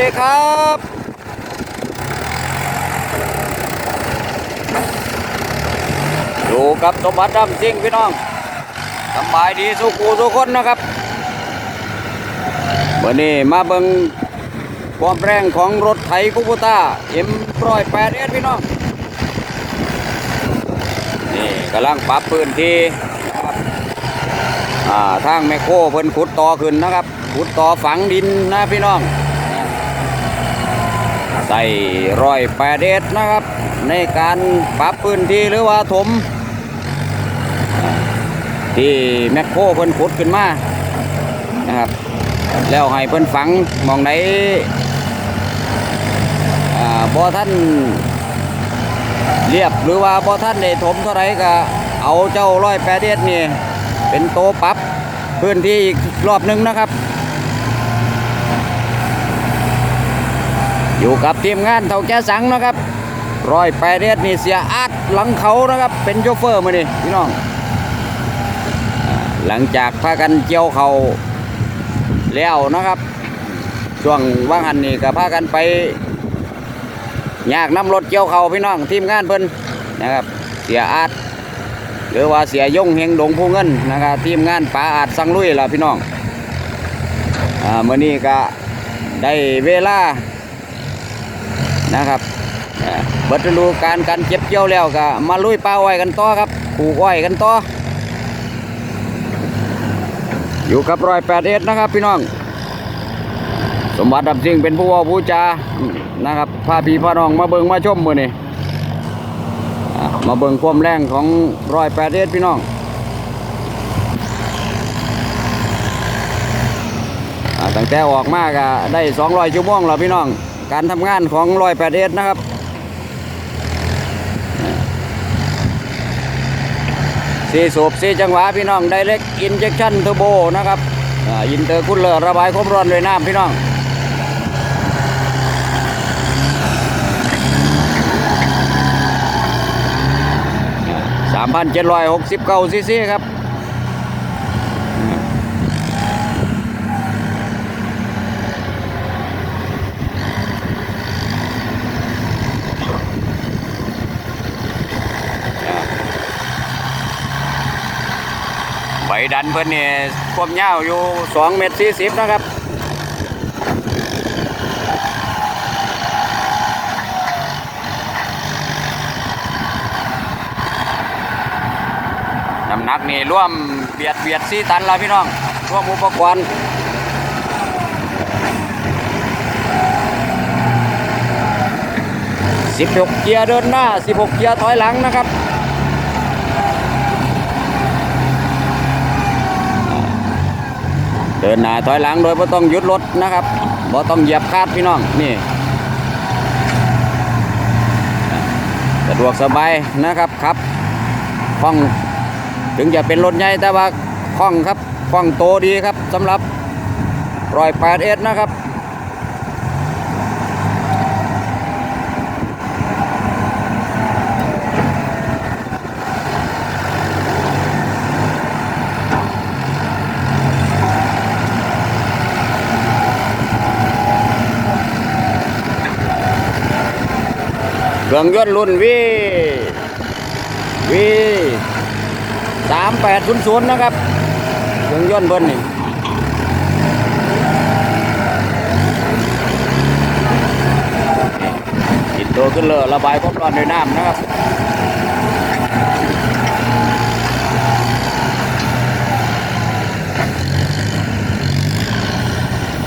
ดีครับอยู่กับสมบัติดำจริงพี่น้องสบายดีสุขูทุคนนะครับวันนี้มาเบิงความแรงของรถไถคูบูต้าเอ็มร้อยแปดเอสพี่น้องนี่กำลังปรับพื้นที่นะครับทางแมคโครเพิ่นขุดต่อขึ้นนะครับขุดต่อฝังดินนะพี่น้อง ใส่ร้อยแปดเอสนะครับ ในการปรับพื้นที่หรือว่าถม ที่แมคโครเพิ่นขุดขึ้นมานะครับ แล้วให้เพิ่นฝังมองไหนอ่าบ่ท่านเรียบหรือว่าบ่ท่านได้ถมเท่าไรก็เอาเจ้าร้อยแปดเอสนี่ เป็นโตปรับพื้นที่อีกรอบนึงนะครับ อยู่กับทีมงานเท่าแก่สังนะครับร้อยแปดเอ็ดนี่เสียอาดหลังเขานะครับ เป็นโชเฟอร์มานี่พี่น้อง หลังจากพากันเจียวเขาแล้วนะครับ ช่วงว่างหันนี่ก็พากันไปยากน้ำรถเกี่ยวเขาพี่น้องทีมงานเพิ่นนะครับ เสียอาดหรือว่าเสียยงเฮงดงผู้เงินนะครับทีมงานป่าอาดสังลุยล่ะพี่น้องอ่ามื่อนี้ก็ได้เวลา นะครับบัดฤดูการการเก็บเกี่ยวแล้วก็มาลุยป่าอ้อยกันต่อครับปลูกอ้อยกันต่ออยู่กับรอยแปดเอ็ดนะครับ พี่น้อง สมบัติดับสิ่งเป็นผู้ว่าผู้จานะครับพาพี่พาน้องมาเบิงมาชมมือนี่มาเบิงความแรงของรอยแปดเอ็ดพี่น้องตั้งแต่ออกมาก็ได้200ชั่วโมงแล้วพี่น้อง การทำงานของรอยแปดเอ็ดนะครับ สี่สูบสี่จังหวะพี่น้องไดเ c กอินเจคชั่นเทอร์โบนะครับอ่าอินเตอร์คูลเลอร์ระบายความร้อนด้วยน้ำพี่น้องสามพันเจ็ดร้อยหกสิบเก้าซีซีครับ ใบดันเพิ่นนี่ความยาวอยู่2เมตร40นะครับน้ำหนักนี่ร่วมเบียดเบียด4ตันล้วพี่น้องร่วมอุปกรณ์16เกียร์เดินหน้า 16 เกียร์ถอยหลังนะครับ เดินหน้าถอยหลังโดยไม่ต้องหยุดรถนะครับบ่ต้องเหยียบคาดพี่น้องนี่สะดวกสบายนะครับครับคล่องถึงจะเป็นรถใหญ่แต่ว่าคล่องครับคล่องโตดีครับสำหรับรอยแปดเอสนะครับ เครื่องยนต์รุ่นวีวีสามแปดศูนย์ศูนย์นะครับเครื่องยนต์เบิ้ลนี่ติดตัวขึ้นเลยระบายความร้อนด้วยน้ำนะครับ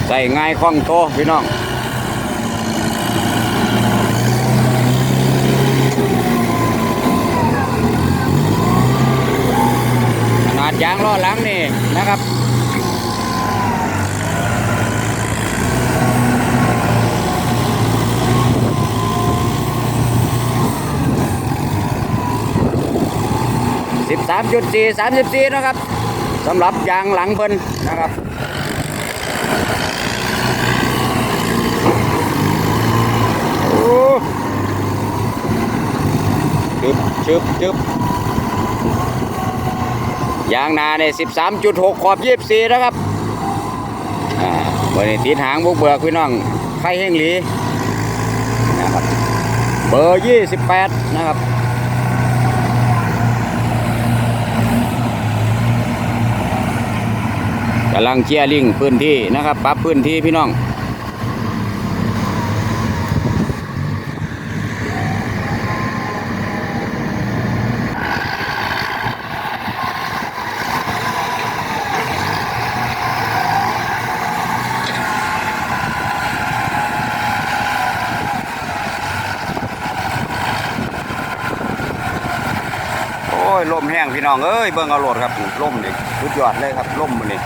ใส่ง่ายคล่องโตพี่น้อง ขนาด ยางล้อหลังนี่นะครับ13.4 34นะครับสำหรับยางหลังเพิ่นนะครับโอ้ชึบชึบชึบ ยางนาเนี่ย13.6ขอบ24นะครับอ่าวันนี้ติดหางบุกเบิกพี่น้องไข่เฮงหลีนะครับเบอร์ยี่สิบแปดนะครับกำลังเชียร์ลิงพื้นที่นะครับปรับพื้นที่พี่น้อง ยลมแห้งพี่น้องเอ้ยเบิ่งเอาโหลดครับลมนี่สุดยอดเลยครับลมมันนี่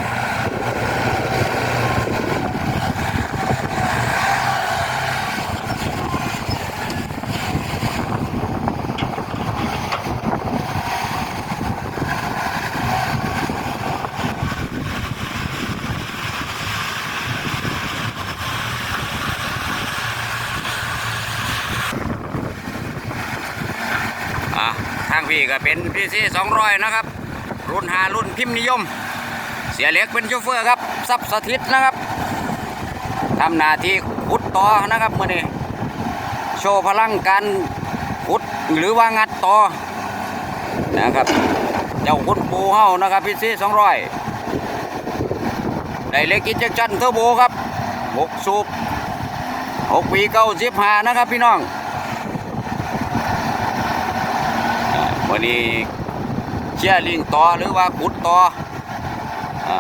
อะี่ก็เป็นพีซีสองร้อยนะครับ รุ่นหารุ่นพิมพ์นิยม เสียเล็กเป็นโชเฟอร์ครับซับสถิตนะครับทำหน้าที่ขุดต่อนะครับมื่อนี้โชว์พลังการขุดหรือว่างัดต่อนะครับ เจ้าขุดปูเฮานะครับพีซีสองร้อยได้เล็กกิจจันเทอร์โบครับหกสูบหกปีเก้าสิบห้านะครับพี่น้อง วันนี้เชี่ยลิงต่อหรือว่าขุดต่ออ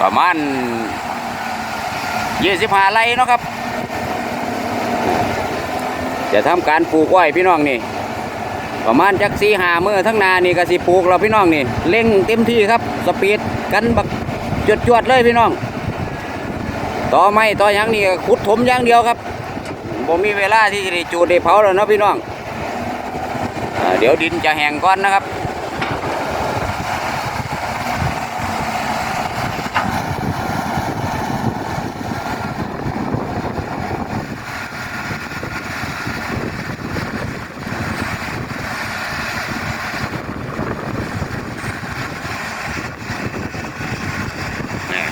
ประมาณ25ไร่เนาะครับ จะทำการปลูกอ้อยพี่น้องนี่ ประมาณจักสี่หามือทั้งนานี่ก็สิปลูกเราพี่น้องนี่เร่งเต็มที่ครับ สปีดกันบักจวดๆเลยพี่น้อง ต่อไม้ต่อยังนี่ขุดถมอย่างเดียวครับ ผมมีเวลาที่จะได้จูดได้เผาแล้วเนาะพี่น้องอเดี๋ยวดินจะแห้งก่อนนะครับ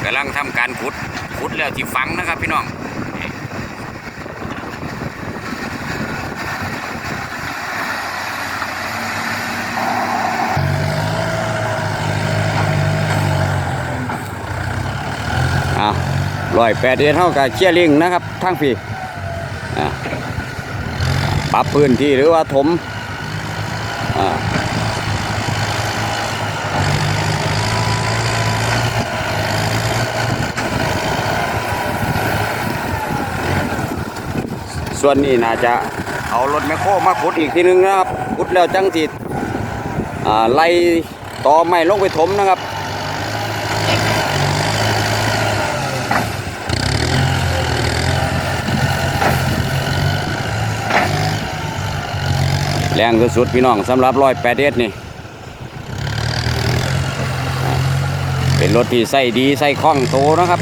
กำลังทำการขุดขุดแล้วที่ฝังนะครับพี่น้อง ร้อยแปดเดือนเท่ากับเชี่ยลิงนะครับทั้งปีปรับพื้นที่หรือว่าถมส่วนนี้น่าจะเอารถแมคโครมาขุดอีกทีนึงนะครับขุดแล้วจังสิอ่าไล่ต่อไม้ลงไปถมนะครับ แรงสุดพี่น้องสำหรับร้อยแปดเอ็ดนี่ เป็นรถที่ใส่ดีใส่คล่องโตนะครับ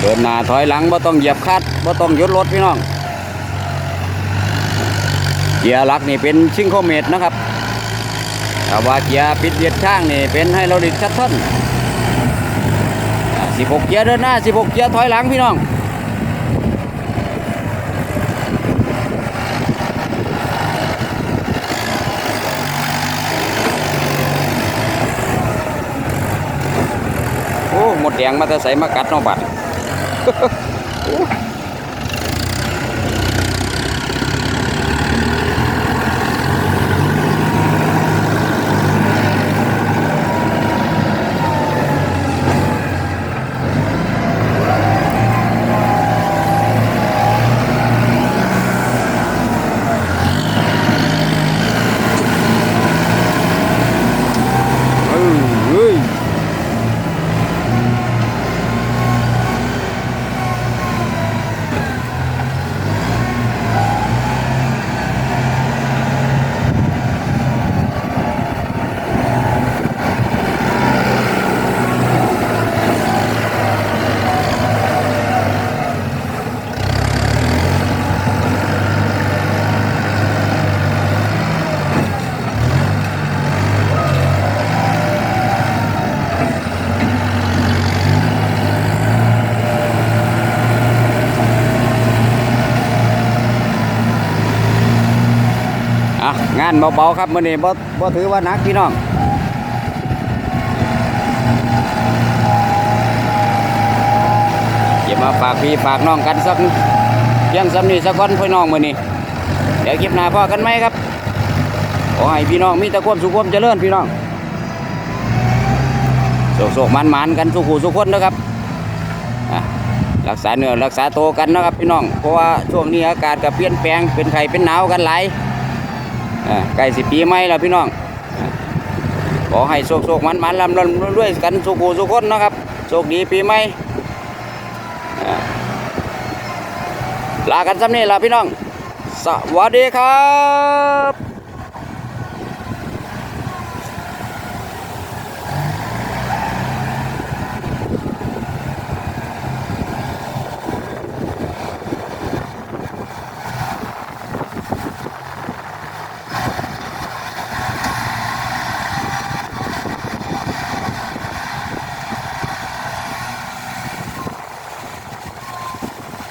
เดินหน้าถอยหลังบ่ต้องเหยียบคัดบ่ต้องยุดรถพี่น้องเกียร์หลักนี่เป็นชิงโคเมตรนะครับแต่ว่าเกียร์ปิดเบียดข้างนี่เป็นไฮโดรลิชัตเทิล16 เกียร์เดินหน้า 16 เกียร์ถอยหลังพี่น้อง มดแดงมาแต่ใส่มากัดเน้องบัด โอ้เอ้ยเอ้ย งานเบาๆครับมื้อนี้บ่บ่ถือว่านักพี่น้องเก็บมาฝากพี่ฝากน้องกันสักเพียงสำนีสักคนพี่น้องมื้อนี้เดี๋ยวคลิปหน้าพ่อกันไหมครับขอให้พี่น้องมีแต่ความสุขความเจริญพี่น้องโศกๆมันๆกันสุขุสุขคนนะครับรักษาเนื้อรักษาตัวกันนะครับพี่น้อง เพราะว่าช่วงนี้อากาศก็เปลี่ยนแปลงเป็นไข้เป็นหนาวกันหลาย ใกล้สิปีใหม่แล้วพี่น้องขอให้โชคโชคมันมันลำลำด้วยกันสุขูสุขคนนะครับโชคดีปีใหม่ลากันซ้ำนี่ละพี่น้อง สวัสดีครับ